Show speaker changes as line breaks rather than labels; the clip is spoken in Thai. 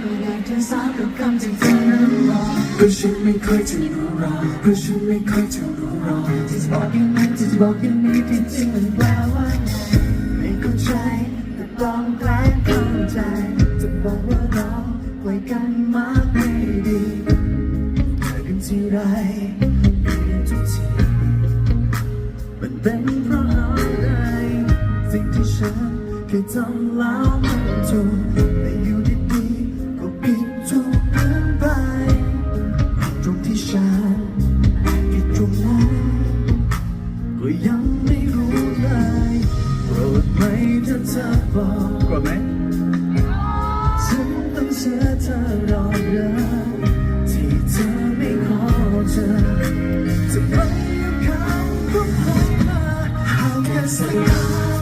ไม่ได้เธอสาวกับคำที่เธอนั้นบอกเพราะฉันไม่ค่อยจะรู้รอเพราะฉันไม่ค่อยจะรู้รอจะบอกอย่างนั้นจะบอกอย่างนี้ที่จริงมันแปลว่าไม่เข้าใจแต่ปลอมแปลงเข้าใจจะบอกว่าเราไกลกันมากไม่ดีแต่กันที่ไรทุกทีมันเป็นเพราะอะไรสิ่งที่ฉันเคยทำแล้วมันถู ไหมถ้าเธอบอกกดไหมฉันต้องเชื่อเธอรอเรือที่เธอไม่ขอเจอจะไปกับเขาก็พอมาหากแค่สักคำ